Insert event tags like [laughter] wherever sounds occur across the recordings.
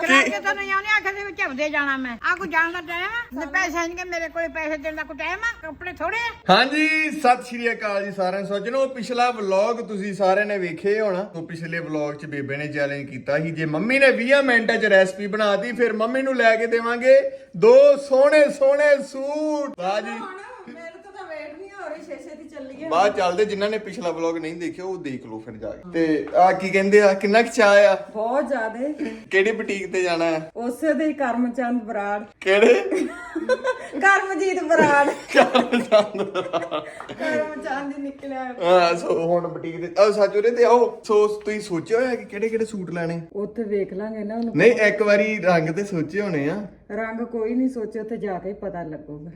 ਕਰਾ ਕੇ ਤਾਂ ਨਹੀਂ ਆਉਣੇ ਆਖੇ ਦੇ ਵਿੱਚ ਜਾਣਾ ਮੈਂ। ਆ ਕੋ ਜਾਣ ਦਾ ਟਾਈਮ ਆ? ਨੇ ਪੈਸੇ ਨਹੀਂ ਕਿ ਮੇਰੇ ਕੋਲ ਪੈਸੇ ਦੇਣ ਦਾ ਕੋਈ ਟਾਈਮ ਆ? ਕੱਪੜੇ ਥੋੜੇ ਆ? ਹਾਂਜੀ ਸਤਿ ਸ਼੍ਰੀ ਅਕਾਲ ਜੀ ਸਾਰਿਆਂ ਨੂੰ। ਸੱਜਣੋ ਪਿਛਲਾ ਵਲੌਗ ਤੁਸੀਂ ਸਾਰਿਆਂ ਨੇ ਵੇਖੇ ਹੋਣਾ। ਤੋਂ ਪਿਛਲੇ ਵਲੌਗ 'ਚ ਬੇਬੇ ਨੇ ਚੈਲੰਜ ਕੀਤਾ ਸੀ ਜੇ ਮੰਮੀ ਨੇ 20 ਮਿੰਟਾਂ 'ਚ ਰੈਸਪੀ ਬਣਾਤੀ ਫਿਰ ਮੰਮੀ ਨੂੰ ਲੈ ਕੇ ਦੇਵਾਂਗੇ ਦੋ ਸੋਹਣੇ ਸੋਹਣੇ ਸੂਟ। ਵਾਹ ਜੀ ਮੇਰੇ ਤੋਂ ਤਾਂ ਵੇਟ ਨਹੀਂ ਹੋ ਰਹੀ ਛੇ ਛੇ ਦੀ ਚੱਲੀਏ। ਬਾਅਦ ਚੱਲਦੇ ਜਿਨ੍ਹਾਂ ਨੇ ਪਿਛਲਾ ਵਲੌਗ ਨਹੀਂ ਦੇਖਿਆ ਉਹ ਦੇਖ ਲਓ ਫਿਰ ਜਾ ਕੇ। ਤੇ ਆ ਕੀ ਕਹਿੰਦੇ ਆ? ਕਿੰਨਾ ਕੁ ਚਾਹ ਆ? ਬਹੁਤ ਜ਼ਿਆਦੇ। ਕਿਹੜੀ ਬੁਟੀਕ ਤੇ ਜਾਣਾ ਹੈ ਉਸੇ ਦੇ ਹੀ ਕਰਮਚੰਦ ਬਰਾੜ। ਕਿਹੜੇ? ਕਰਮਜੀਤ ਬਰਾੜ। ਕਰਮਚੰਦ ਹੀ ਨਿਕਲਿਆ। ਹਾਂ ਸੋ ਹੁਣ ਬੁਟੀਕ ਤੇ ਆ ਸੱਚ ਉਰੇ ਤੇ ਆਓ। ਸੋ ਤੁਸੀਂ ਸੋਚਿਆ ਹੋਇਆ ਕਿ ਕਿਹੜੇ ਕਿਹੜੇ ਸੂਟ ਲੈਣੇ? ਉੱਥੇ ਵੇਖ ਲਾਂਗੇ ਨਾ ਉਹਨੂੰ। ਨਹੀਂ ਇੱਕ ਵਾਰੀ ਰੰਗ ਤੇ ਸੋਚੇ ਹੋਣੇ ਆ। ਰੰਗ ਕੋਈ ਨਹੀਂ ਸੋਚਿਆ ਉੱਥੇ ਜਾ ਕੇ ਹੀ ਪਤਾ ਲੱਗੂਗਾ।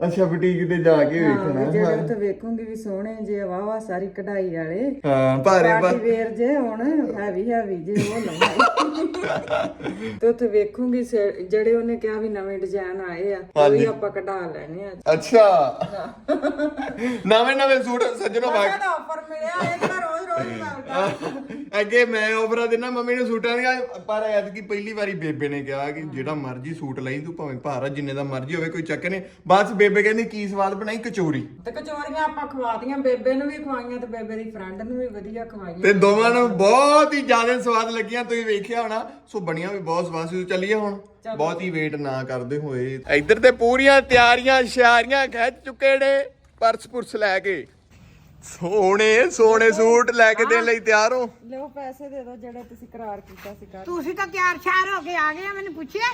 ਅੱਛਾ ਬੁਟੀਕ ਤੇ ਜਾ ਕੇ ਹਾਂ ਵੇਖਣਾ ਜਿਹੜੇ ਉੱਥੇ ਵੇਖੂਗੀ ਵੀ ਸੋਹਣੇ ਜੇ ਵਾਹ ਸਾਰੀ ਕਢਾਈ ਵਾਲੇ। ਹਾਂ ਭਾਰੇ ਪਾਰਟੀ ਬਾ- ਵੇਅਰ ਜੇ ਹੁਣ ਹੈਵੀ ਹੈਵੀ ਜੇ ਉਹ ਲਵਾਂਗੇ ਤੇ ਉੱਥੇ ਵੇਖੂਗੀ ਸੇ- ਜਿਹੜੇ ਉਹਨੇ ਕਿਹਾ ਵੀ ਨਵੇਂ ਡਿਜ਼ਾਈਨ ਆਏ ਆ ਉਹ ਵੀ ਆਪਾਂ ਕਢਾ ਲੈਣੇ ਆ। ਅੱਛਾ। ਨਵੇਂ ਨਵੇਂ ਸੂਟ ਸੱਜਣੋ ਦਾ ਆਫਰ ਮਿਲਿਆ ਇਹ ਤਾਂ ਰੋਜ਼ ਰੋਜ਼ ਮਿਲਦਾ। ਅੱਗੇ ਮੈਂ ਆਫਰਾਂ ਦੇਣਾ ਮੰਮੀ ਨੂੰ ਸੂਟਾਂ ਦੀਆਂ ਪਰ ਐਤਕੀ ਪਹਿਲੀ ਵਾਰੀ ਬੇਬੇ ਨੇ ਕਿਹਾ ਕਿ ਜਿਹੜਾ ਮਰਜ਼ੀ ਸੂਟ ਲਈ ਤੂੰ ਭਾਵੇਂ ਭਾਰਾ ਜਿੰਨੇ ਦਾ ਮਰਜ਼ੀ ਹੋਵੇ ਕੋਈ ਚੱਕਰ ਨਹੀਂ ਬਸ ਬੇਬੇ ਕਹਿੰਦੀ ਕੀ ਸਵਾਦ ਬਣਾਈ? ਕਚੋਰੀ। ਤੇ ਕਚੋਰੀਆਂ ਆਪਾਂ ਖਵਾਤੀਆਂ ਬੇਬੇ ਨੂੰ ਵੀ ਖਵਾਈਆਂ ਤੇ ਬੇਬੇ ਦੀ ਫਰੈਂਡ ਨੂੰ ਵੀ ਵਧੀਆ ਖਵਾਈਆਂ। ਤੇ ਦੋਵਾਂ ਨੂੰ ਬਹੁਤ ਹੀ ਜ਼ਿਆਦਾ ਸਵਾਦ ਲੱਗੀਆਂ ਤੁਸੀਂ ਵੇਖਿਆ ਹੋਣਾ। ਸੋ ਬਣੀਆਂ ਵੀ ਬਹੁਤ ਸਵਾਦ ਸੀ ਚੱਲੀਏ ਹੁਣ। ਬਹੁਤ ਹੀ ਵੇਟ ਨਾ ਕਰਦੇ ਹੋਏ। ਇੱਧਰ ਤੇ ਪੂਰੀਆਂ ਤਿਆਰੀਆਂ ਸ਼ਿਆਰੀਆਂ ਖਿੱਚ ਚੁੱਕੇ ਨੇ ਪਰਸ ਪੁਰਸ ਲੈ ਕੇ। ਸੋਹਣੇ ਸੋਹਣੇ ਸੂਟ ਲੈ ਕੇ ਦੇਣ ਲਈ ਤਿਆਰ ਹੋ। ਲਓ ਪੈਸੇ ਦੇ ਦਿਓ ਜਿਹੜੇ ਤੁਸੀਂ ਕਰਾਰ ਕੀਤਾ ਸੀ ਕੱਲ ਤੁਸੀਂ ਤਾਂ ਤਿਆਰ ਸ਼ਿਆਰ ਹੋ ਕੇ ਆ ਗਏ ਆ ਮੈਨੂੰ ਪੁੱਛਿਆ?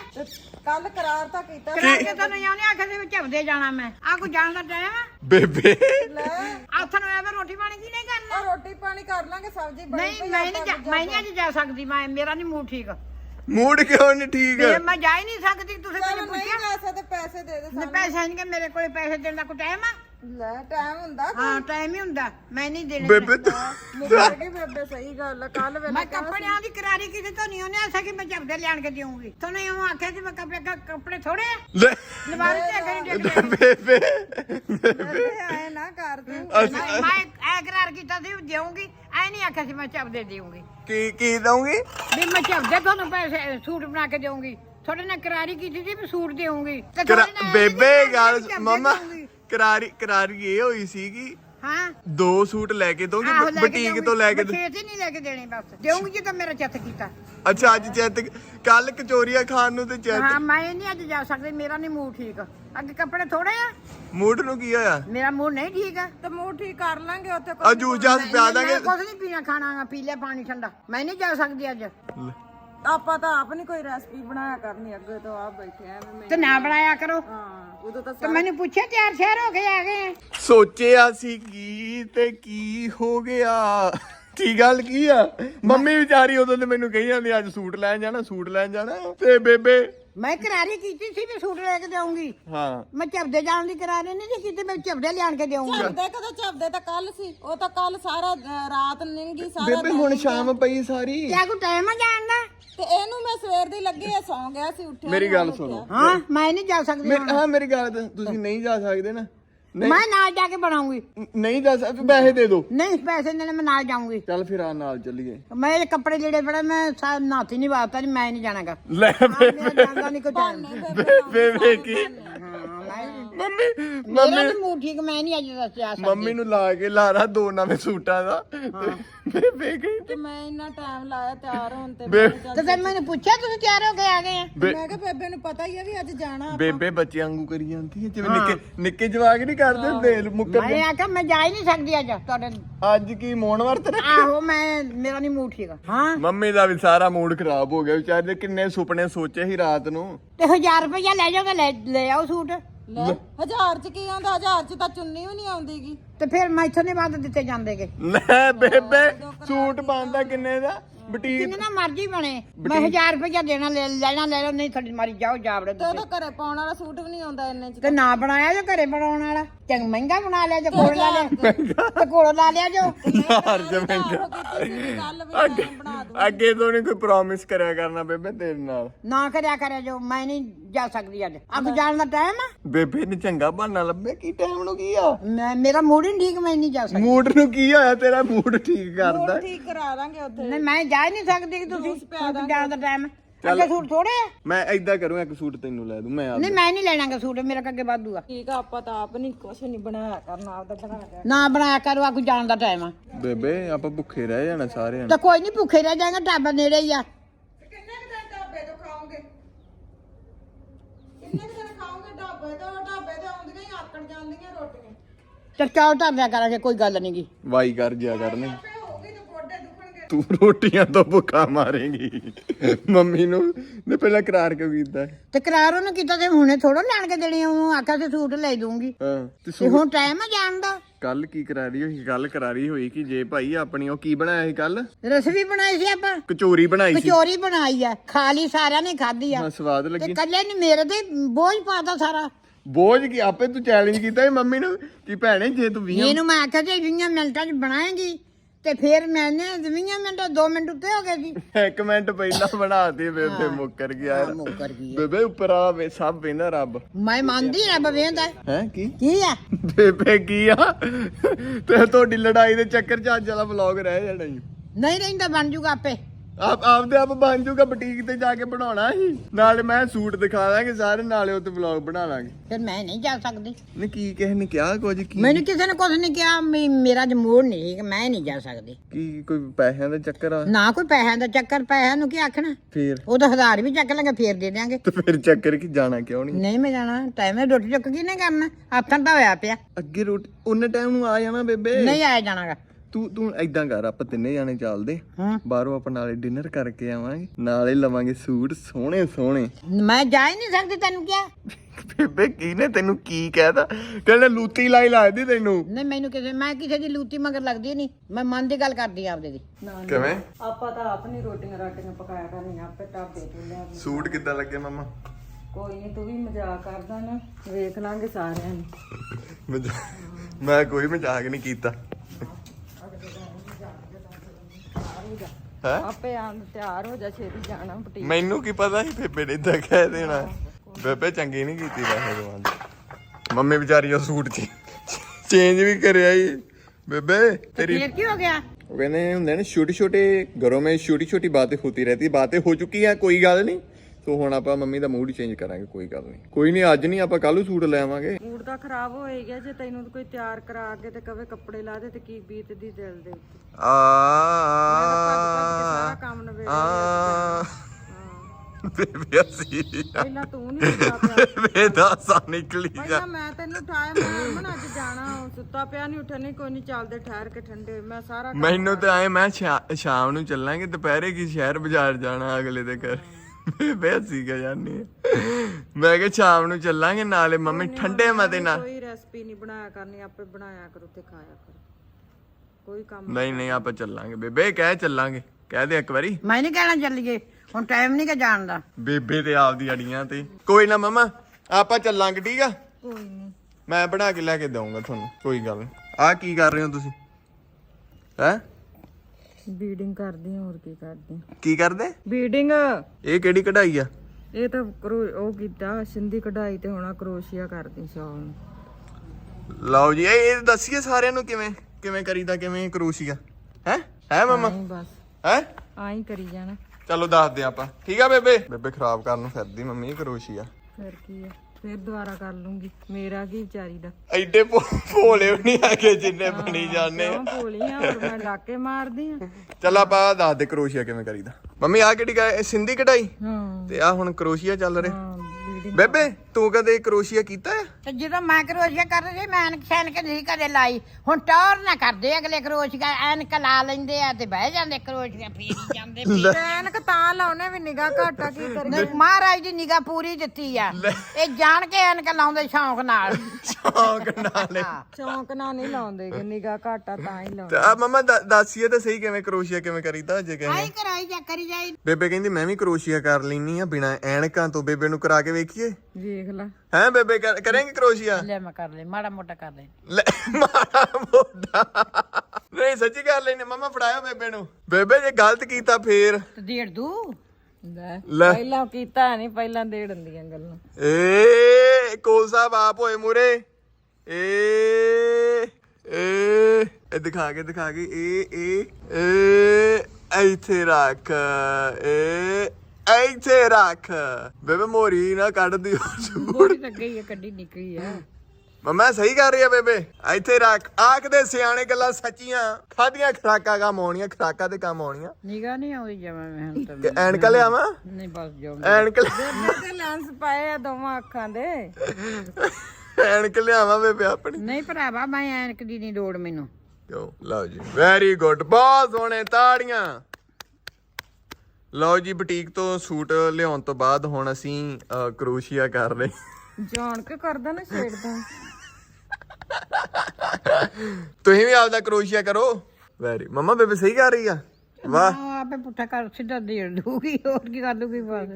ਕੱਲ ਕਰਾਰ ਤਾਂ ਕੀਤਾ ਕਰਾ ਕੇ ਤਾਂ ਨਹੀਂ ਆਉਣੇ? ਆਖੇ ਦੇ ਵਿੱਚ ਝਪਦੇ ਜਾਣਾ ਮੈਂ। ਆ ਕੋ ਜਾਣ ਦਾ ਟਾਈਮ ਆ? ਬੇਬੇ। ਲੈ। ਹੱਥ ਨੂੰ ਐਵੇਂ ਰੋਟੀ ਪਾਣੀ ਕੀ ਨਹੀਂ ਕਰਨਾ? ਆ ਰੋਟੀ ਪਾਣੀ ਕਰ ਲਾਂਗੇ ਸਬਜ਼ੀ ਬਣੀ ਨਹੀਂ ਮੈਂ ਨਹੀਂ ਜਾ- ਮੈਂ ਨਹੀਂ ਅੱਜ ਜਾ ਸਕਦੀ ਮੈਂ ਮੇਰਾ ਨਹੀਂ ਮੂਡ ਠੀਕ। ਮੂਡ ਕਿਉਂ ਨਹੀਂ ਠੀਕ? ਤੇ ਮੈਂ ਜਾ ਹੀ ਨਹੀਂ ਸਕਦੀ ਤੁਸੀਂ ਚਲੋ ਮੈਨੂੰ ਨਹੀਂ ਪੁੱਛਿਆ। ਜਾ ਸਕਦੇ ਪੈਸੇ ਦੇ ਦੇ ਨੇ ਪੈਸੇ ਨਹੀਂ ਕਿ ਮੇਰੇ ਕੋਲ ਪੈਸੇ ਦੇਣ ਦਾ ਕੋਈ ਟਾਈਮ ਆ? ਲੈ ਟਾਈਮ ਹੁੰਦਾ ਹਾਂ ਟਾਈਮ ਹੀ ਹੁੰਦਾ। ਮੈਂ ਨਹੀਂ ਦੇਣੇ ਬੇਬੇ ਤੂੰ ਮੁਕਰ ਗਈ ਬੇਬੇ ਸਹੀ ਗੱਲ ਆ ਕੱਲ ਵੇਲੇ ਮੈਂ ਕੱਪੜਿਆਂ ਦੀ ਕਰਾਰੀ ਕਿਸੇ ਤੋਂ ਨਹੀਂ ਉਹਨੇ ਆਖਿਆ ਕਿ ਮੈਂ ਝਪਦੇ ਲਿਆਣ ਕੇ ਦੇਵਾਂਗੀ ਤੁਹਾਨੂੰ ਇਉਂ ਆਖਿਆ ਕਿ ਮੈਂ ਕੱਪੜੇ ਕੱਪੜੇ ਥੋੜੇ ਆ? ਲੈ। ਲਵਾਰੀ ਤੇ ਕਰੀ ਡਿੱਗ ਬੇਬੇ ਐ ਨਾ ਕਰ ਤੂੰ। ਮੈਂ ਮੈਂ ਐ ਕਰਾਰ ਕੀਤਾ ਸੀ ਦੇਵਾਂਗੀ ਐ ਨਹੀਂ ਆਖਿਆ ਸੀ ਮੈਂ ਝਪਦੇ ਦੇਵਾਂਗੀ ਕੀ ਕੀ ਦਊਂਗੀ? ਵੀ ਮੈਂ ਝਪਦੇ ਤੁਹਾਨੂੰ ਪੈਸੇ ਸੂਟ ਬਣਾ ਕੇ ਦੇਵਾਂਗੀ ਤੁਹਾਡੇ ਨਾਲ ਕਰਾਰੀ ਕੀਤੀ ਸੀ ਵੀ ਸੂਟ ਦੇਵਾਂਗੀ ਬੇਬੇ ਗੱਲ ਮਮਾ। ਕਰਾਰੀ ਕਰਾਰੀ ਇਹ ਹੋਈ ਸੀਗੀ। ਹਾਂ। ਦੋ ਸੂਟ ਲੈ ਕੇ ਦੋਗੇ ਆਹੋ, ਲੈ ਕੇ ਬੁਟੀਕ। ਤੋਂ ਲੈ ਕੇ ਮੈਂ ਛੇਤੀ ਨਹੀਂ ਲੈ ਕੇ ਦੇਣੇ ਬਸ। ਦੇਵਾਂਗੀ ਜੇ ਤਾਂ ਮੇਰਾ ਚਿੱਤ ਕੀਤਾ। ਅੱਛਾ ਅੱਜ ਚੈਤ ਕੱਲ ਕਚੋਰੀਆਂ ਖਾਣ ਨੂੰ ਤੇ ਚੈਤ ਹਾਂ ਮੈਂ ਨਹੀਂ ਅੱਜ ਜਾ ਸਕਦੀ ਮੇਰਾ ਨਹੀਂ ਮੂਡ ਠੀਕ। ਅੱਗੇ ਕੱਪੜੇ ਥੋੜੇ ਆ। ਮੂਡ ਨੂੰ ਕੀ ਹੋਇਆ? ਮੇਰਾ ਮੂਡ ਨਹੀਂ ਠੀਕ ਆ। ਤੇ ਮੂੰਹ ਠੀਕ ਕਰ ਲਾਂਗੇ ਉੱਥੇ ਆ ਜੂਸ ਜਾਸ ਪਿਆ ਦਾਂਗੇ। ਮੈਂ ਕੁਝ ਨਹੀਂ ਪੀਣਾ ਖਾਣਾ ਪੀ ਲਿਆ ਪਾਣੀ ਠੰਡਾ। ਮੈਂ ਨਹੀਂ ਜਾ ਸਕਦੀ ਅੱਜ। ਆਪਾਂ ਤਾਂ ਆਪ ਨਹੀਂ ਕੋਈ ਰੈਸਪੀ ਬਣਾਇਆ ਕਰਨੀ ਅੱਗੇ ਤੋਂ ਆਪ ਬੈਠੇ ਐਵੇਂ ਮੈਂ ਤੇ ਨਾ ਬਣਾਇਆ ਕਰੋ। ਹਾਂ। ਉਦੋਂ ਤਾਂ ਤੇ ਮੈਨੂੰ ਪੁੱਛਿਆ ਤਿਆਰ ਸ਼ਹਿਰ ਹੋ ਕੇ ਆ ਗਏ ਆ? ਸੋਚਿਆ ਸੀ ਕੀ ਤੇ ਕੀ ਹੋ ਗਿਆ। ਕੀ ਗੱਲ ਕੀ ਆ? ਮੰਮੀ ਵਿਚਾਰੀ ਉਦੋਂ ਤੇ ਮੈਨੂੰ ਕਹੀ ਜਾਂਦੀ ਅੱਜ ਸੂਟ ਲੈਣ ਜਾਣਾ ਸੂਟ ਲੈਣ ਜਾਣਾ। ਤੇ ਬੇਬੇ ਮੈਂ ਕਰਾਰੀ ਕੀਤੀ ਸੀ ਵੀ ਸੂਟ ਲੈ ਕੇ ਦੇਵਾਂਗੀ ਹਾਂ। ਮੈਂ ਝਪਦੇ ਜਾਣ ਦੀ ਕਰਾਰੀ ਨਹੀਂ ਸੀ ਕੀਤੀ ਮੈਂ ਝਪਦੇ ਲਿਆਣ ਕੇ ਦੇਵਾਂਗੀ ਝਪਦੇ ਕਦੋਂ? ਝਪਦੇ ਤਾਂ ਕੱਲ ਸੀ। ਉਹ ਤਾਂ ਕੱਲ ਸਾਰਾ ਰਾਤ ਨਿੰਗੀ ਸਾਰਾ ਬੇਬੇ ਹੁਣ ਸ਼ਾਮ ਪਈ ਸਾਰੀ। ਕਿਆ ਕੋ ਟਾਈਮ ਆ ਜਾਣ ਦਾ? ਤੇ ਇਹਨੂੰ ਮੈਂ ਸਵੇਰ ਦੀ ਲੱਗੀ ਆ ਸੌਂ ਗਿਆ ਸੀ ਉੱਠਿਆ ਮੇਰੀ ਗੱਲ ਸੁਣੋ। ਹਾਂ ਮੈਂ ਨਹੀਂ ਜਾ ਸਕਦੀ ਮੇਰੀ ਹਾਂ ਮੇਰੀ ਗੱਲ ਤਾਂ- ਤੁਸੀਂ ਨਹੀਂ ਜਾ ਸਕਦੇ ਨਾ। ਨਹੀਂ। ਮੈਂ ਨਾਲ ਜਾ ਕੇ ਬਣਾਉਂਗੀ। ਨਹੀਂ ਸਕਦੇ ਪੈਸੇ ਦੇ ਦਿਓ। ਨਹੀਂ ਪੈਸੇ ਦੇਣੇ ਮੈਂ ਨਾਲ ਜਾਊਂਗੀ। ਚੱਲ ਫਿਰ ਆ ਨਾਲ ਚੱਲੀਏ। ਮੈਂ ਇਹ ਕੱਪੜੇ ਜਿਹੜੇ ਬੜੇ ਮੈਂ ਸਾ ਨਾਤੀ ਨਹੀਂ ਨਹੀਂ ਮੈਂ ਨਹੀਂ ਜਾਣਾਗਾ। ਲੈ ਮੇਰਾ ਜਾਂਦਾ ਨਹੀਂ ਕੋਈ ਟਾਈਮ ਬੇਬੇ ਕੀ ਮੈਂ ਮੰਮੀ ਮੇਰਾ ਨਹੀਂ ਮੂਡ ਠੀਕ ਮੈਂ ਨਹੀਂ ਅੱਜ ਦੱਸ ਜਾ ਸਕਦੀ ਮੰਮੀ ਨੂੰ ਲਾ ਕੇ ਲਾਰਾ ਦੋ ਨਵੇਂ ਸੂਟਾਂ ਦਾ। ਤੇ ਬੇਬੇ ਗਈ ਤੇ ਮੈਂ ਇੰਨਾ ਟਾਈਮ ਲਾਇਆ ਤਿਆਰ ਹੋਣ ਤੇ ਬੇ- ਤੇ ਫਿਰ ਮੈਨੂੰ ਪੁੱਛਿਆ ਤੁਸੀਂ ਤਿਆਰ ਹੋ ਕੇ ਆ ਗਏ ਆ? ਬੇ- ਮੈਂ ਕਿਹਾ ਬੇਬੇ ਨੂੰ ਪਤਾ ਹੀ ਆ ਵੀ ਅੱਜ ਜਾਣਾ ਬੇਬੇ ਬੱਚਿਆਂ ਵਾਂਗੂ ਕਰੀ ਜਾਂਦੀ ਹੈ ਜਿਵੇਂ ਨਿੱਕੇ ਨਿੱਕੇ ਜਵਾਕ ਨਹੀਂ ਕਰਦੇ ਹੁੰਦੇ ਮੁੱਕਰ ਮੈਂ ਆਖਿਆ ਮੈਂ ਜਾ ਹੀ ਨਹੀਂ ਸਕਦੀ ਅੱਜ ਤੁਹਾਡੇ ਅੱਜ ਕੀ ਮੋਣ ਵਰਤ ਰਹੇ? ਆਹੋ ਮੈਂ ਮੇਰਾ ਨਹੀਂ ਮੂਡ ਠੀਕ। ਹਾਂ। ਮੰਮੀ ਦਾ ਵੀ ਸਾਰਾ ਮੂਡ ਖਰਾਬ ਹੋ ਗਿਆ ਵਿਚਾਰੇ ਕਿੰਨੇ ਸੁਪਨੇ ਸੋਚੇ ਸੀ ਰਾਤ ਨੂੰ। ਤੇ 1000 ਰੁਪਇਆ ਲੈ ਜਾਓ ਤੇ ਲੈ ਲੈ ਆਓ ਸੂਟ? ਲੈ ਹਜ਼ਾਰ ਚ ਕੀ ਆਉਂਦਾ? ਹਜ਼ਾਰ ਚ ਤਾਂ ਚੁੰਨੀ ਵੀ ਨਹੀਂ ਆਉਂਦੀਗੀ। ਤੇ ਫਿਰ ਮੈਂ ਇੱਥੋਂ ਨਹੀਂ ਵੱਧ ਦਿੱਤੇ ਜਾਂਦੇਗੇ। ਲੈ ਬੇਬੇ ਸੂਟ ਪਾਉਂਦਾ ਕਿੰਨੇ ਦਾ? ਬੁਟੀਕ ਜਿੰਨੇ ਨਾ ਮਰਜ਼ੀ ਬਣੇ। ਮੈਂ 1000 ਰੁਪਇਆ ਦੇਣਾ ਲੈ ਲੈਣਾ ਲੈ ਲਓ ਨਹੀਂ ਤੁਹਾਡੀ ਮਾਰੀ ਜਾਓ ਜਾਵੜੇ ਤੇ ਉਹਦਾ ਘਰੇ ਪਾਉਣ ਵਾਲਾ ਸੂਟ ਵੀ ਨਹੀਂ ਆਉਂਦਾ ਇੰਨੇ ਚ। ਤੇ ਨਾ ਬਣਾਇਆ ਜੋ ਘਰੇ ਬਣਾਉਣ ਵਾਲਾ। ਚੰਗ ਮਹਿੰਗਾ ਬਣਾ ਲਿਆ ਜੋ ਕੋਲ ਲਾ ਲਿਆ। ਤੇ ਕੋਲ ਲਾ ਲਿਆ ਜੋ। ਹਾਰ ਬਣਾ ਦੂੰ ਅੱਗੇ ਤੋਂ ਨਹੀਂ ਕੋਈ ਪ੍ਰੋਮਿਸ ਕਰਿਆ ਕਰਨਾ ਬੇਬੇ ਤੇਰੇ ਨਾਲ। ਨਾ ਕਰਿਆ ਕਰਿਆ ਜੋ ਮੈਂ ਨਹੀਂ ਜਾ ਸਕਦੀ ਅੱਜ। ਅੱਗ ਜਾਣ ਦਾ ਟਾਈਮ ਆ। ਬੇਬੇ ਨੇ ਚੰਗਾ ਬਹਾਨਾ ਲੱਭਿਆ ਕੀ ਟਾਈਮ ਨੂੰ ਕੀ ਆ? ਮੈਂ ਮੇਰਾ ਮੂਡ ਹੀ ਨਹੀਂ ਠੀਕ ਮੈਂ ਨਹੀਂ ਜਾ ਸਕਦੀ। ਮੂਡ ਨੂੰ ਕੀ ਹੋਇਆ ਤੇਰਾ ਮੂਡ ਠੀਕ ਕਰਦਾ? ਠੀਕ ਕਰਾ ਦਾਂਗੇ ਉੱਥੇ। ਨਹੀਂ ਮੈਂ ਜਾ ਹੀ ਨਹੀਂ ਸਕਦੀ ਕਿ ਤੁਸੀਂ ਜਾਣ ਦਾ ਟਾਈਮ ਅੱਗੇ ਸੂਟ ਥੋੜੇ ਆ? ਮੈਂ ਐਦਾਂ ਕਰੂੰ ਇੱਕ ਸੂਟ ਤੈਨੂੰ ਲੈ ਦੂੰ ਮੈਂ ਆ ਨਹੀਂ ਮੈਂ ਨਹੀਂ ਲੈਣਾਗਾ ਸੂਟ ਮੇਰਾ ਅੱਗੇ ਵਾਧੂ ਆ। ਠੀਕ ਆ ਆਪਾਂ ਤਾਂ ਆਪ ਨਹੀਂ ਕੁਛ ਨਹੀਂ ਬਣਾਇਆ ਕਰਨਾ ਆਪਦਾ ਬਣਾ ਕੇ ਨਾ ਬਣਾਇਆ ਕਰੋ ਆ ਕੋਈ ਜਾਣ ਦਾ ਟਾਈਮ ਆ। ਬੇਬੇ ਆਪਾਂ ਭੁੱਖੇ ਰਹਿ ਜਾਣਾ ਸਾਰਿਆਂ ਤਾਂ ਕੋਈ ਨਹੀਂ ਭੁੱਖੇ ਰਹਿ ਜਾਏਗਾ ਢਾਬਾ ਨੇੜੇ ਹੀ ਆ। ਕਿੰਨੇ ਕੁ ਦਿਨ ਢਾਬੇ ਤੋਂ ਖਾਓਗੇ? ਕਿੰਨੇ ਕੁ ਦਿਨ ਖਾਓਗੇ ਢਾਬੇ ਤੋਂ? ਢਾਬੇ ਤੋਂ ਆਉਂਦੀਆਂ ਹੀ ਆਕੜ ਜਾਂਦੀਆਂ ਰੋਟੀਆਂ। ਚੌਲ ਧਰ ਲਿਆ ਕਰਾਂਗੇ ਕੋਈ ਗੱਲ ਨਹੀਂ ਗੀ। ਵਾਈ ਕਰ ਜਿਆ ਕਰਨੇ। ਤੇ ਰੋਟੀਆਂ ਤੋਂ ਭੁੱਖਾ ਮਾਰੇਂਗੀ। ਮੰਮੀ ਨੂੰ ਨੇ ਪਹਿਲਾਂ ਕਰਾਰ ਕਿਉਂ ਕੀਤਾ? ਤੇ ਕਰਾਰ ਉਹਨੂੰ ਕੀਤਾ ਤੇ ਹੁਣੇ ਥੋੜਾ ਲੈਣ ਕੇ ਦੇਣੀ ਆ, ਉਹਨੂੰ ਆਖਿਆ ਤੇ ਸੂਟ ਲੈ ਦੂੰਗੀ ਹਾਂ ਤੇ ਤੇ ਹੁਣ ਟਾਈਮ ਆ ਜਾਣ ਦਾ। ਕੱਲ ਕੀ ਕਰਾ ਰਹੀ ਹੋਈ? ਗੱਲ ਕਰਾ ਰਹੀ ਹੋਈ ਕਿ ਜੇ ਭਾਈ ਆਪਣੀ ਉਹ ਕੀ ਬਣਾਇਆ ਸੀ ਕੱਲ? ਰਸਵੀ ਬਣਾਈ ਸੀ ਆਪਾਂ। ਕਚੋਰੀ ਬਣਾਈ ਸੀ। ਕਚੋਰੀ ਬਣਾਈ ਆ। ਖਾ ਲਈ ਸਾਰਿਆਂ ਨੇ ਖਾਧੀ ਆ। ਹਾਂ ਸਵਾਦ ਤੇ ਲੱਗੀ। ਕੱਲੇ ਨੇ ਮੇਰੇ ਤੇ ਬੋਝ ਪਾਤਾ ਸਾਰਾ। ਬੋਝ ਕੀ ਆਪੇ ਤੂੰ ਚੈਲੰਜ ਕੀਤਾ ਸੀ ਮੰਮੀ ਨੂੰ ਕਿ ਭੈਣੇ ਜੇ ਤੂੰ 20 ਇਹਨੂੰ ਮੈਂ ਆਖਿਆ ਤੇ 20 ਮਿੰਟਾਂ 'ਚ ਬਣਾਏਗੀ ਤੇ ਫਿਰ ਮੈਨੇ 20 ਮਿੰਟਾਂ 2 ਮਿੰਟ ਉੱਤੇ ਹੋ ਗਏ ਸੀ। ਇੱਕ ਮਿੰਟ ਪਹਿਲਾਂ ਬਣਾਤੀ ਬੇਬੇ ਮੁੱਕਰ ਗਿਆ ਯਾਰ। ਮੁੱਕਰ ਗਈ ਬੇਬੇ ਉੱਪਰ ਆ ਵੇ ਸਭ ਵੇਂਦਾ ਰੱਬ। ਮੈਂ ਮੰਨਦੀ ਰੱਬ ਵੇਂਦਾ। ਹੈ ਕੀ? ਕੀ ਆ? ਬੇਬੇ ਕੀ ਆ? ਤੇ ਤੁਹਾਡੀ ਲੜਾਈ ਦੇ ਚੱਕਰ ਚ ਅੱਜ ਵਾਲਾ ਵਲੌਗ ਰਹਿ ਜਾਣਾ ਜੀ ਨਹੀਂ ਰਹਿੰਦਾ ਬਣ ਜੂਗਾ ਆਪੇ। ਆਪ ਆਪਦੇ ਆਪ ਬਣ ਜਾਊਗਾ ਬੁਟੀਕ ਤੇ ਜਾ ਕੇ ਬਣਾਉਣਾ ਸੀ। ਨਾਲੇ ਮੈਂ ਸੂਟ ਦਿਖਾ ਦਾਂਗੇ ਸਾਰੇ ਨਾਲੇ ਉੱਤੇ ਵਲੌਗ ਬਣਾ ਲਾਂਗੇ। ਫਿਰ ਮੈਂ ਨਹੀਂ ਜਾ ਸਕਦੀ। ਨੇ ਕੀ ਕਿਸੇ ਨੇ ਕਿਹਾ ਕੁਝ? ਕੀ ਮੈਨੂੰ ਕਿਸੇ ਨੇ ਕੁਝ ਨਹੀਂ ਕਿਹਾ ਵੀ ਮੇਰਾ ਜਮੂਰ ਨਹੀਂ ਮੈਂ ਨਹੀਂ ਜਾ ਸਕਦੀ। ਕੀ ਕੋਈ ਪੈਸਿਆਂ ਦਾ ਚੱਕਰ ਆ? ਨਾ ਕੋਈ ਪੈਸਿਆਂ ਦਾ ਚੱਕਰ ਪੈਸਿਆਂ ਨੂੰ ਕੀ ਆਖਣਾ? ਫੇਰ? ਉਹ ਤਾਂ ਹਜ਼ਾਰ ਵੀ ਚੱਕ ਲਾਂਗੇ ਫੇਰ ਦੇ ਦਿਆਂਗੇ। ਤੇ ਫਿਰ ਚੱਕਰ ਕੀ ਜਾਣਾ ਕਿਉਂ ਨਹੀਂ? ਨਹੀਂ ਮੈਂ ਜਾਣਾ ਟਾਈਮ ਨਾਲ ਰੋਟੀ ਚੁੱਕ ਕੀ ਨਹੀਂ ਕਰਨਾ ਹੱਥਾਂ ਦਾ ਹੋਇਆ ਪਿਆ। ਅੱਗੇ ਰੋਟੀ ਉਹਨੇ ਟਾਈਮ ਨੂੰ ਆ ਜਾਣਾ ਬੇਬੇ। ਨਹੀਂ ਆਇਆ ਜਾਣਾਗਾ। ਤੂੰ ਤੂੰ ਐਦਾਂ ਕਰ ਆਪਾਂ ਤਿੰਨੇ ਜਾਣੇ ਚੱਲਦੇ। ਹਾਂ। ਬਾਹਰੋਂ ਆਪਾਂ ਨਾਲੇ ਡਿਨਰ ਕਰਕੇ ਆਵਾਂਗੇ। ਨਾਲੇ ਲਵਾਂਗੇ ਸੂਟ ਸੋਹਣੇ ਸੋਹਣੇ। ਮੈਂ ਜਾ ਹੀ ਨਹੀਂ ਸਕਦੀ ਤੈਨੂੰ ਕਿਹਾ। ਬੇਬੇ ਕੀ ਨੇ ਤੈਨੂੰ ਕੀ ਕਹਿਦਾ ਕਹਿੰਦਾ ਲੂਤੀ ਲਾਈ ਲੱਗਦੀ ਤੈਨੂੰ। ਨਹੀਂ ਮੈਨੂੰ ਕਿਸੇ ਮੈਂ ਕਿਸੇ ਦੀ ਲੂਤੀ ਮਗਰ ਲੱਗਦੀ ਨਹੀਂ। ਮੈਂ ਮਨ ਦੀ ਗੱਲ ਕਰਦੀ ਆਪਦੇ ਦੀ। ਕਿਵੇਂ? ਆਪਾਂ ਤਾਂ ਆਪ ਨਹੀਂ ਰੋਟੀਆਂ ਰਾਟੀਆਂ ਪਕਾਇਆ ਕਰਨੀਆਂ ਆਪੇ ਢਾਬੇ ਤੋਂ ਲਿਆ ਸੂਟ ਕਿੱਦਾਂ ਲੱਗੇ ਮਮਾ? ਕੋਈ ਨਹੀਂ ਤੂੰ ਵੀ ਮਜ਼ਾਕ ਕਰਦਾ ਨਾ ਵੇਖ ਲਾਂਗੇ ਸਾਰਿਆਂ ਨੂੰ। ਮੈਂ ਕੋਈ ਮਜ਼ਾਕ ਨਹੀਂ ਕੀਤਾ। ਹੈ ਆਪੇ ਆਂ ਤਿਆਰ ਹੋ ਜਾ ਛੇਤੀ ਜਾਣਾ ਬੁਟੀਕ ਮੈਨੂੰ ਕੀ ਪਤਾ ਸੀ ਬੇਬੇ ਨੇ ਇਦਾਂ ਕਹਿ ਦੇਣਾ ਬੇਬੇ ਚੰਗੀ ਨਹੀਂ ਕੀਤੀ ਵੈਸੇ ਜਵਾਨ ਮੰਮੀ ਵਿਚਾਰੀ ਉਹ ਸੂਟ ਚ ਚੇਂਜ ਵੀ ਕਰਿਆ ਈ ਬੇਬੇ ਤੇਰੀ ਫੇਰ ਕੀ ਹੋ ਗਿਆ वो कहते हैं होंगे ना छोटे छोटे घरों में छोटी छोटी बातें होती रहती बातें हो चुकी हैं कोई ਗੱਲ ਨਹੀਂ ਸੋ ਹੁਣ ਆਪਾਂ ਮੰਮੀ ਦਾ ਮੂਡ ਚੇਂਜ ਕਰਾਂਗੇ ਕੋਈ ਗੱਲ ਨਹੀਂ। ਕੋਈ ਨਹੀਂ ਅੱਜ ਨਹੀਂ ਆਪਾਂ ਕੱਲ ਨੂੰ ਸੂਟ ਲੈ ਆਵਾਂਗੇ। ਮੂਡ ਤਾਂ ਖਰਾਬ ਹੋਏ ਗਿਆ ਜੇ ਤੈਨੂੰ ਕੋਈ ਤਿਆਰ ਕਰਾ ਕੇ ਤੇ ਕਵੇ ਕੱਪੜੇ ਲਾ ਦੇ ਤੇ ਕੀ ਬੀਤਦੀ ਦਿਲ ਦੇ ਉੱਤੇ। ਆ ਸਾਰਾ ਕੰਮ ਨਵੇਂ ਆ। ਬੇਬੇ ਅਸੀਂ ਪਹਿਲਾਂ ਤੂੰ ਨਹੀਂ ਸੁੱਤਾ ਪਿਆ। ਸਾ ਨਿਕਲੀ ਜਾ ਪਹਿਲਾਂ ਮੈਂ ਤੈਨੂੰ ਉਠਾਇਆ ਮੈਂ ਅੱਜ ਜਾਣਾ ਸੁੱਤਾ ਪਿਆ ਨਹੀਂ ਨਹੀਂ ਕੋਈ ਨਹੀਂ ਚੱਲਦੇ ਠਹਿਰ ਕੇ ਠੰਡੇ। ਮੈਂ ਸਾਰਾ ਮੈਨੂੰ ਤਾਂ ਆਏ ਮੈਂ ਸ਼ਾਮ ਨੂੰ ਚੱਲਾਂਗੇ ਦੁਪਹਿਰੇ ਕੀ ਸ਼ਹਿਰ ਬਾਜ਼ਾਰ ਜਾਣਾ ਅਗਲੇ ਦੇ ਘਰ। ਬੇਬੇ ਅਸੀਂ ਕਿਆ ਜਾਣੀ ਮੈਂ ਕਿਹਾ ਸ਼ਾਮ ਨੂੰ ਚੱਲਾਂਗੇ ਨਾਲੇ ਮੰਮੀ ਠੰਡੇ ਮਤੇ ਨਾਲ। ਕੋਈ ਰੈਸਪੀ ਨਹੀਂ ਬਣਾਇਆ ਕਰਨੀ ਆਪੇ ਬਣਾਇਆ ਕਰੋ ਤੇ ਖਾਇਆ ਕਰੋ। ਕੋਈ ਕੰਮ ਨਹੀਂ ਨਹੀਂ ਆਪਾਂ ਚੱਲਾਂਗੇ। ਬੇਬੇ ਕਹਿ ਚੱਲਾਂਗੇ। ਕਹਿ ਦੇ ਇੱਕ ਵਾਰੀ। ਮੈਂ ਨਹੀਂ ਕਹਿਣਾ ਚੱਲੀਏ ਹੁਣ ਟਾਈਮ ਨਹੀਂ ਕਿ ਜਾਣ ਦਾ। ਬੇਬੇ ਤੇ ਆਪਦੀ ਅੜੀਆਂ ਤੇ। ਕੋਈ ਨਾ ਮਮਾ ਆਪਾਂ ਚੱਲਾਂਗੇ ਠੀਕ ਆ? ਕੋਈ ਨਹੀਂ। ਮੈਂ ਬਣਾ ਕੇ ਲੈ ਕੇ ਦਊਂਗਾ ਤੁਹਾਨੂੰ ਕੋਈ ਗੱਲ ਆ ਕੀ ਕਰ ਰਹੇ ਹੋ ਤੁਸੀਂ? ਹੈ? ਬੀਡਿੰਗ ਕਰਦੀ ਹਾਂ, ਹੋਰ ਕੀ ਕਰਦੀ ਕੀ ਕਰਦੇ? ਬੀਡਿੰਗ। ਇਹ ਕਿਹੜੀ ਕਢਾਈ ਆ? ਇਹ ਤਾਂ ਕਰੋ- ਉਹ ਕੀਤਾ ਸਿੰਧੀ ਕਢਾਈ ਤੇ ਹੁਣ ਆਹ ਕਰੋਸ਼ੀਆ ਕਰਦੀ ਸ਼ਾਲ ਨੂੰ। ਲਓ ਜੀ ਇਹ ਇਹ ਦੱਸੀਏ ਸਾਰਿਆਂ ਨੂੰ ਕਿਵੇਂ ਕਿਵੇਂ ਕਰੀਦਾ ਕਿਵੇਂ ਕਰੋਸ਼ੀਆ? ਹੈ? ਹੈ ਮਮਾ? ਨਹੀਂ ਬਸ। ਹੈ? ਆਈ ਕਰੀ ਜਾਣਾ। ਚਲੋ ਦੱਸਦੇ ਆਪਾਂ। ਠੀਕ ਆ ਬੇਬੇ? ਬੇਬੇ ਖਰਾਬ ਕਰਨ ਨੂੰ ਫਿਰਦੀ ਮੰਮੀ ਕਰੋਸ਼ੀਆ। ਫਿਰ ਕੀ ਆ? ਫਿਰ ਦੁਬਾਰਾ ਕਰ ਲੂੰਗੀ। ਮੇਰਾ ਕੀ ਵਿਚਾਰੀ ਦਾ। ਐਡੇ ਭੋ- ਭੋਲੇ ਵੀ ਨਹੀਂ ਹੈਗੇ ਜਿੰਨੇ ਬਣੀ ਜਾਂਦੇ ਆ। ਕਿਉਂ ਭੋਲੀਆਂ? ਹੋਰ ਮੈਂ ਡਾਕੇ ਮਾਰਦੀ ਆ। ਚੱਲ ਆਪਾਂ ਦੱਸ ਦੇ ਕਰੋਸ਼ੀਆ ਕਿਵੇਂ ਕਰੀਦਾ। ਮੰਮੀ ਆ ਕਿਹੜੀ ਗਾ- ਇਹ ਸਿੰਧੀ ਕਢਾਈ? ਹਾਂ। ਤੇ ਆ ਹੁਣ ਕਰੋਸ਼ੀਆ ਚੱਲ ਰਿਹਾ। ਹਾਂ ਬੇਬੇ ਤੂੰ ਕਦੇ ਕਰੋਸ਼ੀਆ ਕੀਤਾ ਹੈ? ਤੇ ਜਦੋਂ ਮੈਂ ਕਰੋਸ਼ੀਆ ਕਰਦੇ ਸੀ ਮੈਂ ਐਨਕ ਸੈਨਕ ਨਹੀਂ ਕਦੇ ਲਾਈ। ਹੁਣ ਟੌਰ ਨਾ ਕਰਦੇ ਅਗਲੇ ਕਰੋਸ਼ੀਆ ਐਨਕ ਲਾ ਲੈਂਦੇ ਆ ਤੇ ਬਹਿ ਜਾਂਦੇ ਕਰੋਸ਼ੀਆ ਫੇਰੀ ਜਾਂਦੇ ਪੀ ਐਨਕ ਤਾਂ ਲਾਉਨੇ ਵੀ ਨਿਗਾਹ ਘਾਟਾ ਕੀ ਕਰੀ ਮਹਾਰਾਜ ਦੀ ਨਿਗਾਹ ਪੂਰੀ ਦਿੱਤੀ ਆ। ਇਹ ਜਾਣ ਕੇ ਐਨਕ ਲਾਉਂਦੇ ਸ਼ੌਂਕ ਨਾਲ। ਸ਼ੌਕ ਨਾਲ। ਸ਼ੌਂਕ ਨਾਲ ਨਹੀਂ ਲਾਉਂਦੇਗੇ ਨਿਗਾਹ ਘਾਟਾ ਤਾਂ ਹੀ ਲਾਉਂਦੇ। ਆ ਮਮਾ ਦੱਸੀਏ ਤਾਂ ਸਹੀ ਕਿਵੇਂ ਕਰੋਸ਼ੀਆ ਕਿਵੇਂ ਕਰੀਦਾ ਜੇ ਕਹੇ। ਆਈ ਕਰਾਈ ਜਾ ਕਰੀ ਜਾਈ। ਬੇਬੇ ਕਹਿੰਦੀ ਮੈਂ ਵੀ ਕਰੋਸ਼ੀਆ ਕਰ ਲੈਣੀ ਆ ਬਿਨਾ ਐਨਕਾਂ ਤੋਂ। ਬੇਬੇ ਨੂੰ ਕਰਾ ਕੇ ਵੇਖੀਏ। ਵੇਖ ਲੈ। ਹੈਂ ਬੇਬੇ ਕਰ- ਕਰੇਂਗੇ ਕਰੋਸ਼ੀਆ? ਲੈ ਮੈਂ ਕਰ ਲੈ ਮਾੜਾ ਮੋਟਾ ਕਰ ਲੈ। ਲੈ ਮਾੜਾ ਮੋਟਾ। ਨਹੀਂ ਸੱਚੀ ਕਰ ਲੈਨੇ ਮਮਾ ਫੜਾਇਓ ਬੇਬੇ ਨੂੰ। ਬੇਬੇ ਜੇ ਗਲਤ ਕੀਤਾ ਫੇਰ। ਤੇ ਡੇਢ ਦੂ? ਲੈ ਲੈ। ਪਹਿਲਾਂ ਕੀਤਾ ਨਹੀਂ ਪਹਿਲਾਂ ਦੇ ਦਿੰਦੀਆਂ ਗੱਲਾਂ। ਏ ਕੋਲ ਸਾਹਿਬ ਆਪ ਹੋਏ ਮੂਰੇ। ਏ ਏ ਇਹ ਦਿਖਾ ਕੇ ਦਿਖਾ ਕੇ। ਏ ਏ ਏ ਇੱਥੇ ਰੱਖ। ਏ ਇੱਥੇ ਰੱਖ। ਬੇਬੇ ਮੋਰੀ ਨਾ ਕੱਢ ਦਿਓ ਬੋੜੀ ਤਾਂ ਗਈ ਹੈ ਕੱਢੀ ਨਿਕਲੀ ਆ। ਮੰਮਾ ਸਹੀ ਕਰ ਰਹੀ ਆ ਬੇਬੇ। ਇੱਥੇ ਰੱਖ। ਆਖਦੇ ਸਿਆਣੇ ਗੱਲਾਂ ਸੱਚੀਆਂ। ਖਾਦੀਆਂ ਖਰਾਕਾਂ ਕੰਮ ਆਉਣੀਆਂ ਖਰਾਕਾਂ ਤੇ ਕੰਮ ਆਉਣੀਆਂ। ਨਿਗਾ ਨਹੀਂ ਆਉਂਦੀ ਜਮਾ ਮੈਂ ਹੁਣ ਤਾਂ। ਕਿ ਐਨਕ ਲਿਆਵਾਂ? ਨਹੀਂ ਬਸ ਜੋ ਐਨਕ ਲਿਆ- ਬੇਬੇ ਤੇ ਲੈਂਸ ਪਾਏ ਆ ਦੋਵਾਂ ਅੱਖਾਂ ਦੇ। ਐਨਕ ਲਿਆਵਾਂ ਬੇਬੇ ਆਪਣੀ। ਨਹੀਂ ਭਰਾਵਾ ਮੈਂ ਐਨਕ ਦੀ ਨਹੀਂ ਲੋੜ ਮੈਨੂੰ। ਲਓ ਲਓ ਜੀ। ਵੈਰੀ ਗੁੱਡ ਬਹੁਤ ਸੋਹਣੇ ਤਾੜੀਆਂ। ਲਓ ਜੀ ਬੁਟੀਕ ਤੋਂ ਸੂਟ ਲਿਆਉਣ ਤੋਂ ਬਾਅਦ ਹੁਣ ਅਸੀਂ ਕਰੋਸ਼ੀਆ ਕਰ ਰਹੇ ਜਾਣ ਕੇ ਕਰਦਾ ਨਾ ਛੇੜਦਾ ਤੁਸੀਂ ਵੀ ਆਪਦਾ ਕਰੋਸ਼ੀਆ ਕਰੋ। ਵੈਰੀ ਮੰਮਾ ਬੇਬੇ ਸਹੀ ਕਰ ਰਹੀ ਆ? ਵਾਹ। ਆਹ ਆਪੇ ਪੁੱਠਾ ਕਰ ਸਿੱਧਾ ਦੇ ਦੂਗੀ ਹੋਰ ਕੀ ਕਰ ਦੂਗੀ ਬਸ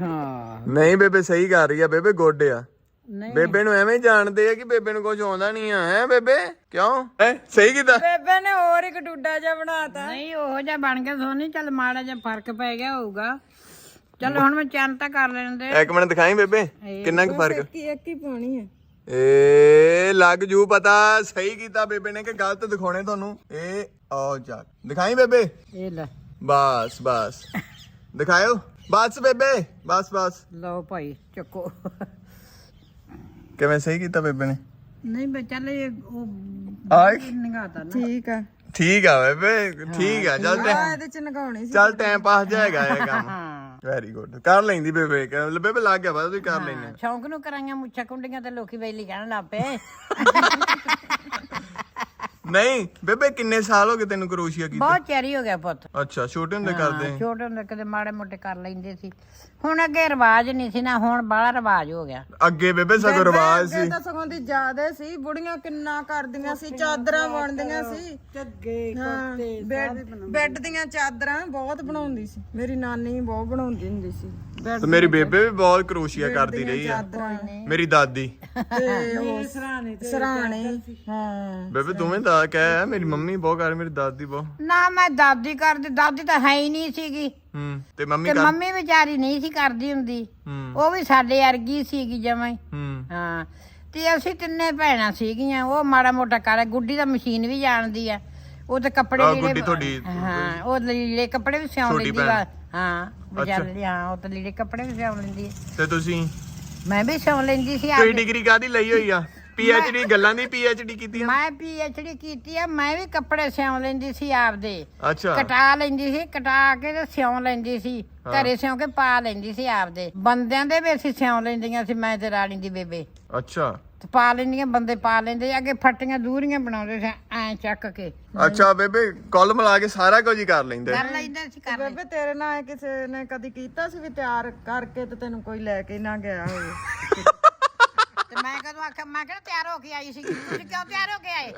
ਹਾਂ। ਨਹੀਂ ਬੇਬੇ ਸਹੀ ਕਰ ਰਹੀ ਆ ਬੇਬੇ ਗੁੱਡ ਆ। ਨਹੀਂ। ਬੇਬੇ ਨੂੰ ਐਵੇਂ ਜਾਣਦੇ ਆ ਕਿ ਬੇਬੇ ਨੂੰ ਕੁਝ ਆਉਂਦਾ ਨਹੀਂ ਆ ਹੈ ਬੇਬੇ? ਕਿਉਂ? ਹੈ? ਸਹੀ ਕੀਤਾ। ਬੇਬੇ ਨੇ ਹੋਰ ਇੱਕ ਡੂਡਾ ਜਿਹਾ ਬਣਾਤਾ। ਨਹੀਂ ਉਹੋ ਜਿਹਾ ਬਣ ਗਿਆ ਸੋਨੀ ਚੱਲ ਮਾੜਾ ਜਿਹਾ ਫ਼ਰਕ ਪੈ ਗਿਆ ਹੋਊਗਾ। ਚਲ ਹੁਣ ਮੈਂ ਚੰਨ ਤਾਂ ਕਰ ਲੈਂਦੇ ਇੱਕ ਮਿੰਟ ਦਿਖਾਈ ਬੇਬੇ ਕਿੰਨਾ ਕੁ ਫ਼ਰਕ? ਇੱਕ ਹੀ ਇੱਕ ਹੀ ਪਾਉਣੀ ਹੈ ਏ ਲੱਗ ਜੂ ਪਤਾ ਸਹੀ ਕੀਤਾ ਬੇਬੇ ਨੇ ਕਿ ਗਲਤ ਦਿਖਾਉਣੇ ਤੁਹਾਨੂੰ। ਇਹ ਆਓ ਜਾ ਦਿਖਾਈ ਬੇਬੇ? ਇਹ ਲੈ। ਬਸ ਬਸ। ਦਿਖਾਇਓ। ਬਸ ਬੇਬੇ ਬਸ ਬਸ। ਲਓ ਭਾਈ ਚੱਕੋ। ਕਿਵੇਂ ਸਹੀ ਕੀਤਾ ਬੇਬੇ ਨੇ? ਨਹੀਂ ਬੇ ਚੱਲ ਇਹ ਉਹ ਨਿਗਾਤਾ ਨਾ। ਠੀਕ ਆ। ਠੀਕ ਆ ਬੇਬੇ ਠੀਕ ਆ ਚੱਲ ਆ। ਇਹਦੇ ਚ ਨਗਾਉਣੀ ਸੀ ਚੱਲ ਟਾਈਮ ਪਾਸ ਜਾਏਗਾ ਇਹ ਕੰਮ। ਵੈਰੀ ਗੁੱਡ ਕਰ ਲੈਂਦੀ ਬੇਬੇ ਕਹਿ- ਬੇਬੇ ਲੱਗ ਗਿਆ ਬਸ ਤੁਸੀਂ ਕਰ ਲੈਣੇ ਸ਼ੌਂਕ ਨੂੰ ਕਰਾਈਆਂ ਮੁੱਛਾਂ ਕੁੰਡੀਆਂ ਤੇ ਲੋਕੀ ਵੇਲੀ ਕਹਿਣ ਲੱਗ ਪਏ। [laughs] ਨਹੀਂ ਬੇਬੇ ਕਿੰਨੇ ਸਾਲ ਹੋ ਗਏ ਤੈਨੂੰ ਕਰੋਸ਼ੀਆ ਕੀਤਾ? ਬਹੁਤ ਚੈਰੀ ਹੋ ਗਿਆ ਪੁੱਤ। ਅੱਛਾ ਛੋਟੇ ਹੁੰਦੇ ਕਰਦੇ? ਛੋਟੇ ਹੁੰਦੇ ਕਦੇ ਮਾੜੇ ਮੋਟੇ ਕਰ ਲੈਂਦੇ ਸੀ। ਹੁਣ ਅੱਗੇ ਰਿਵਾਜ ਨਹੀਂ ਸੀ ਨਾ ਹੁਣ ਬਾਹਲਾ ਰਿਵਾਜ ਹੋ ਗਿਆ। ਅੱਗੇ ਬੇਬੇ ਸਗੋਂ ਰਿਵਾਜ ਅੱਗੇ ਸੀ। ਤਾਂ ਸਗੋਂ ਦੀ ਜ਼ਿਆਦੇ ਸੀ ਬੁੜੀਆਂ ਕਿੰਨਾ ਕਰਦੀਆਂ ਸੀ ਚਾਦਰਾਂ ਬਣਦੀਆਂ ਸੀ। ਝੱਗੇ ਬੈੱਡ ਬੈੱਡ ਦੀਆਂ ਚਾਦਰਾਂ ਬਹੁਤ ਬਣਾਉਂਦੀ ਸੀ। ਮੇਰੀ ਨਾਨੀ ਬਹੁਤ ਬਣਾਉਂਦੀ ਹੁੰਦੀ ਸੀ। ਤੇ ਮੇਰੀ ਬੇਬੇ ਵੀ ਬਹੁਤ ਕਰੋਸ਼ੀਆ ਕਰਦੀ ਰਹੀ ਆ। ਮੇਰੀ ਦਾਦੀ। ਤੇ ਉਹ ਸਰਾਣੇ ਹਾਂ। ਬੇਬੇ ਦੋਵੇਂ ਦਾ ਕਹਿ ਮੇਰੀ ਮੰਮੀ ਬਹੁਤ ਕਰ ਮੇਰੀ ਦਾਦੀ ਬਹੁਤ। ਨਾ ਮੈਂ ਦਾਦੀ ਕਰਦੀ ਦਾਦੀ ਤਾਂ ਹੈ ਹੀ ਨਹੀਂ ਸੀਗੀ। ਹੂੰ ਤੇ ਮੰਮੀ ਤੇ ਕਰ ਮੰਮੀ ਵਿਚਾਰੀ ਨਹੀਂ ਸੀ ਕਰਦੀ ਹੁੰਦੀ। ਹੂੰ। ਉਹ ਵੀ ਸਾਡੇ ਵਰਗੀ ਸੀਗੀ ਜਮਾਂ ਹੀ। ਹੂੰ। ਹਾਂ ਤੇ ਅਸੀਂ ਤਿੰਨੇ ਭੈਣਾਂ ਸੀਗੀਆਂ ਉਹ ਮਾੜਾ ਮੋਟਾ ਕਰ ਗੁੱਡੀ ਦਾ ਮਸ਼ੀਨ ਵੀ ਜਾਣਦੀ ਆ। ਉਹ ਤੇ ਕੱਪੜੇ ਆਹ, ਗੁੱਡੀ ਤੁਹਾਡੀ- ਹਾਂ ਉਹ ਲੀੜੇ ਕੱਪੜੇ ਵੀ ਸਿਉਂ ਛੋਟੀ ਲੈਂਦੀ ਭੈਣ। ਵਾ ਹਾਂ ਵਿਚਾਰੀ ਹਾਂ ਉਹ ਤੇ ਲੀੜੇ ਕੱਪੜੇ ਵੀ ਸਿਉਂ ਲੈਂਦੀ ਆ। ਤੇ ਤੁਸੀਂ? ਮੈਂ ਵੀ ਸਿਉਂ ਲੈਂਦੀ ਸੀ ਕੋਈ ਆਪਦੇ। ਡਿਗਰੀ ਕਾਦੀ ਲਈ ਹੋਈ ਆ? ਡੀ ਗੱਲਾਂ ਦੀ ਡੀ ਕੀਤੀ ਆ? ਮੈਂ ਪੀਐਚਡੀ ਕੀਤੀ ਆ ਮੈਂ ਵੀ ਕੱਪੜੇ ਸਿਉਂ ਲੈਂਦੀ ਸੀ ਆਪਦੇ। ਅੱਛਾ। ਕਟਾ ਲੈਂਦੀ ਸੀ ਕਟਾ ਕੇ ਤੇ ਸਿਉਂ ਲੈਂਦੀ ਸੀ। ਘਰੇ ਸਿਉਂ ਕੇ ਪਾ ਲੈਂਦੀ ਸੀ ਆਪਦੇ। ਬੰਦਿਆਂ ਦੇ ਵੀ ਅਸੀਂ ਸਿਉਂ ਲੈਂਦੀਆਂ ਸੀ ਮੈਂ ਤੇ ਰਾਣੀ ਦੀ ਬੇਬੇ। ਅੱਛਾ। ਤੇ ਪਾ ਲੈਂਦੀਆਂ ਬੰਦੇ ਪਾ ਲੈਂਦੇ ਅੱਗੇ ਫੱਟੀਆਂ ਦੂਰੀਆਂ ਬਣਾਉਂਦੇ ਸੀ ਐ ਚੱਕ ਕੇ। ਅੱਛਾ ਬੇਬੇ ਕੁੱਲ ਮਿਲਾ ਕੇ ਸਾਰਾ ਕੁਝ ਹੀ ਕਰ ਲੈਂਦੇ। ਕਰ ਲੈਂਦੇ ਸੀ ਕਰ ਬੇਬੇ ਤੇਰੇ ਨਾਲ ਕਿਸੇ ਨੇ ਕਦੀ ਕੀਤਾ ਸੀ ਵੀ ਤਿਆਰ ਕਰਕੇ ਤੇ ਤੈਨੂੰ ਕੋਈ ਲੈ ਕੇ ਨਾ ਗਿਆ ਹੋਵੇ? ਤੇ ਮੈਂ ਕਦੋਂ ਆਖਿਆ ਮੈਂ ਕਿਹੜਾ ਤਿਆਰ ਹੋ ਕੇ ਆਈ ਸੀ। ਤੁਸੀਂ ਕਿਉਂ ਤਿਆਰ ਹੋ ਕੇ ਆਏ?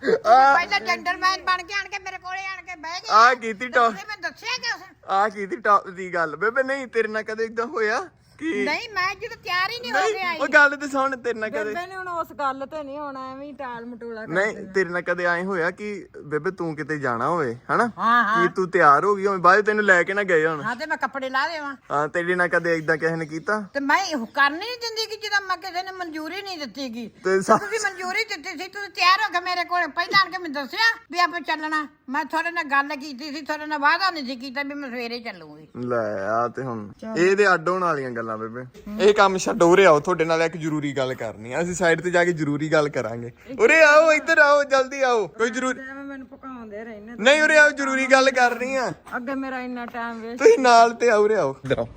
ਤੁਸੀਂ ਪਹਿਲਾਂ ਜੈਂਟਲਮੈਨ ਬਣ ਕੇ ਆਣ ਕੇ ਮੇਰੇ ਕੋਲੇ ਆਣ ਕੇ ਬਹਿ ਗਏ। ਆ ਕੀਤੀ ਟੌਪ। ਤੁਸੀਂ ਮੈਨੂੰ ਦੱਸਿਆ ਕਿ ਉਸ ਆ ਕੀਤੀ ਟੌਪ ਦੀ ਗੱਲ। ਬੇਬੇ ਨਹੀਂ ਤੇਰੇ ਨਾਲ ਕਦੇ ਇਦਾਂ ਹੋਇਆ? ਕਿ? ਨਹੀਂ ਮੈਂ ਜਦੋਂ ਤਿਆਰ ਹੀ ਨਹੀਂ ਹੋ ਕੇ ਨਹੀਂ ਆਈ ਉਹ ਗੱਲ ਤੇ ਸੁਣ ਤੇਰੇ ਨਾਲ ਕਦੇ ਬੇਬੇ ਨੇ ਹੁਣ ਉਸ ਗੱਲ ਤੇ ਨਹੀਂ ਹੋਣਾ ਐਵੇਂ ਹੀ ਟਾਲ ਮਟੋਲਾ ਕਰ ਨਹੀਂ ਤੇਰੇ ਨਾਲ ਕਦੇ ਐ ਹੋਇਆ ਕਿ ਬੇਬੇ ਤੂੰ ਕਿਤੇ ਜਾਣਾ ਹੋਵੇ ਹਨਾ? ਹਾਂ ਹਾਂ। ਕਿ ਤੂੰ ਤਿਆਰ ਹੋ ਗਈ ਹੋਵੇਂ ਬਾਅਦ 'ਚ ਤੈਨੂੰ ਲੈ ਕੇ ਨਾ ਗਏ ਹੁਣ। ਹਾਂ ਤੇ ਮੈਂ ਕੱਪੜੇ ਲਾ ਦੇਵਾਂ। ਹਾਂ ਤੇਰੇ ਨਾਲ ਕਦੇ ਇਦਾਂ ਕਿਸੇ ਨੇ ਕੀਤਾ? ਤੇ ਮੈਂ ਇਹ ਕਰਨ ਨਹੀਂ ਦਿੰਦੀ ਕਿ ਜਦੋਂ ਮੈਂ ਕਿਸੇ ਨੇ ਮਨਜ਼ੂਰੀ ਨਹੀਂ ਦਿੱਤੀਗੀ। ਤੇ ਸਾ- ਤੁਸੀਂ ਮਨਜ਼ੂਰੀ ਦਿੱਤੀ ਸੀ ਤੁਸੀਂ ਤਿਆਰ ਹੋ ਕੇ ਮੇਰੇ ਕੋਲ। ਪਹਿਲਾਂ ਆਣ ਕੇ ਮੈਨੂੰ ਦੱਸਿਆ ਵੀ ਆਪਾਂ ਚੱਲਣਾ। ਮੈਂ ਤੁਹਾਡੇ ਨਾਲ ਗੱਲ ਕੀਤੀ ਸੀ ਤੁਹਾਡੇ ਨਾਲ ਵਾਅਦਾ ਨਹੀਂ ਸੀ ਕੀਤਾ ਵੀ ਮੈਂ ਸਵੇਰੇ ਚੱਲੂਗੀ। ਲੈ ਆ ਤੇ ਹੁਣ। ਇਹਦੇ ਅੱਡ ਹੋਣ ਵਾਲੀਆਂ ਗੱਲਾਂ। ਬੇਬੇ। ਇਹ ਕੰਮ ਛੱਡੋ ਉਰੇ ਆਓ ਤੁਹਾਡੇ ਨਾਲ ਇੱਕ ਜ਼ਰੂਰੀ ਗੱਲ ਕਰਨੀ ਆ। ਅਸੀਂ ਸਾਈਡ ਤੇ ਜਾ ਕੇ ਜ਼ਰੂਰੀ ਗੱਲ ਕਰਾਂਗੇ। ਉਰੇ ਆਓ ਇੱਧਰ ਆਓ ਜਲਦੀ ਆਓ। ਕੋਈ ਜ਼ਰੂਰੀ ਐਵੇਂ ਮੈਨੂੰ ਪਕਾਉਂਦੇ ਰਹਿੰਦੇ ਨਹੀਂ ਉਰੇ ਆਓ ਜ਼ਰੂਰੀ ਗੱਲ ਕਰਨੀ ਆ। ਅੱਗੇ ਮੇਰਾ ਇੰਨਾ ਟਾਈਮ ਵੇਸਟ ਤੁਸੀਂ ਨਾਲ ਤੇ ਆਓ ਉਰੇ ਆਓ। ਇੱਧਰ ਆਓ।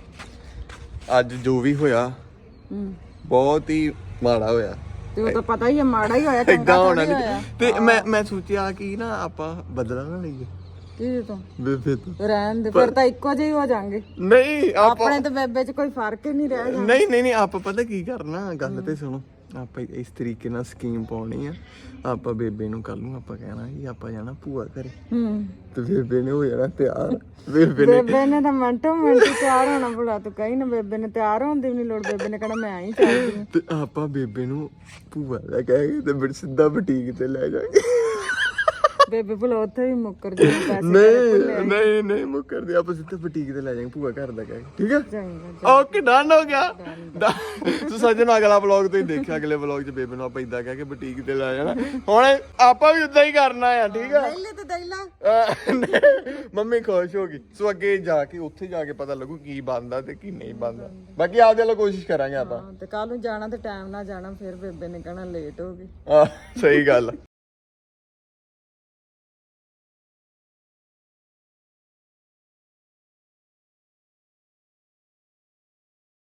ਅੱਜ ਜੋ ਵੀ ਹੋਇਆ ਬਹੁਤ ਹੀ ਮਾੜਾ ਹੋਇਆ। ਤੇ ਉਹ ਤਾਂ ਪਤਾ ਹੀ ਹੈ ਮਾੜਾ ਹੀ ਹੋਇਆ ਹੋਣਾ ਨਹੀਂ ਤੇ ਮੈਂ ਮੈਂ ਸੋਚਿਆ ਕਿ ਨਾ ਆਪਾਂ ਬਦਲਾ ਨਾ ਲਈਏ। ਤੋਂ। ਬੇਬੇ ਤੋਂ। ਰਹਿਣ ਦੇ ਫਿਰ ਤਾਂ ਇੱਕੋ ਜਿਹੇ ਹੋ ਜਾਾਂਗੇ। ਨਹੀਂ ਆਪਾਂ ਆਪਣੇ ਤੇ ਬੇਬੇ 'ਚ ਕੋਈ ਫ਼ਰਕ ਹੀ ਨਹੀਂ ਰਹਿ ਗਿਆ ਨਹੀਂ ਨਹੀਂ ਨਹੀਂ ਆਪਾਂ ਪਤਾ ਕੀ ਕਰਨਾ ਗੱਲ ਤੇ ਸੁਣੋ। ਆਪਾਂ ਇਸ ਤਰੀਕੇ ਨਾਲ ਸਕੀਮ ਪਾਉਣੀ ਆ। ਆਪਾਂ ਬੇਬੇ ਨੂੰ ਕੱਲ ਨੂੰ ਆਪਾਂ ਕਹਿਣਾ ਕਿ ਆਪਾਂ ਜਾਣਾ ਭੂਆ ਘਰੇ। ਹੂੰ। ਤੇ ਬੇਬੇ ਨੇ ਹੋ ਜਾਣਾ ਤਿਆਰ। ਬੇਬੇ ਨੇ ਬੇਬੇ ਨੇ ਤਾਂ ਮਿੰਟੋ ਮਿੰਟ ਤਿਆਰ ਹੋਣਾ ਬੁਲਾ ਤੂੰ ਕਹੀ ਨਾ ਬੇਬੇ ਨੇ ਤਿਆਰ ਹੋਣ ਦੀ ਵੀ ਨਹੀਂ ਲੋੜ ਬੇਬੇ ਨੇ ਕਹਿਣਾ ਮੈਂ ਹੀ ਚੱਲਦੀ ਹਾਂ। ਤੇ ਆਪਾਂ ਬੇਬੇ ਨੂੰ ਭੂਆ ਦਾ ਕਹਿ ਕੇ ਤੇ ਫਿਰ ਸਿੱਧਾ ਬੁਟੀਕ ਤੇ ਲੈ ਜਾਾਂਗੇ। ਬੇਬੇ ਭਲਾ ਉੱਥੇ ਹੀ ਮੁੱਕਰ ਜੀ ਪੈਸੇ ਨਹੀਂ ਨਹੀਂ ਨਹੀਂ ਮੁੱਕਰਦੇ ਆਪਾਂ ਸਿੱਧੇ ਬੁਟੀਕ ਤੇ ਲੈ ਜਾਵਾਂਗੇ ਭੂਆ ਘਰ ਦਾ ਕਹਿ ਠੀਕ ਹੈ ਓਕੇ ਡਨ ਹੋ ਗਿਆ। ਤੂੰ ਸੱਜਣ ਅਗਲਾ ਵਲੌਗ ਤੋਂ ਹੀ ਦੇਖਿਆ ਅਗਲੇ ਵਲੌਗ 'ਚ ਬੇਬੇ ਨੂੰ ਆਪਾਂ ਇਦਾਂ ਕਹਿ ਕੇ ਬੁਟੀਕ ਤੇ ਲੈ ਜਾਣਾ। ਹੁਣ ਆਪਾਂ ਵੀ ਉਦਾਂ ਹੀ ਕਰਨਾ ਆ ਠੀਕ ਆ? ਪਹਿਲੇ ਤੇ ਦਈਲਾ ਮੰਮੀ ਖੁਸ਼ ਹੋ ਗਈ। ਸੋ ਅੱਗੇ ਜਾ ਕੇ ਉੱਥੇ ਜਾ ਕੇ ਪਤਾ ਲੱਗੂ ਕੀ ਬਣਦਾ ਤੇ ਕੀ ਨਹੀਂ ਬਣਦਾ। ਬਾਕੀ ਆਪਦੇ ਵੱਲੋਂ ਕੋਸ਼ਿਸ਼ ਕਰਾਂਗੇ ਆਪਾਂ। ਤੇ ਕੱਲ ਨੂੰ ਜਾਣਾ ਤੇ ਟਾਈਮ ਨਾਲ ਜਾਣਾ ਫਿਰ ਬੇਬੇ ਨੇ ਕਹਿਣਾ ਲੇਟ ਹੋ ਗਈ। ਆਹ, ਸਹੀ ਗੱਲ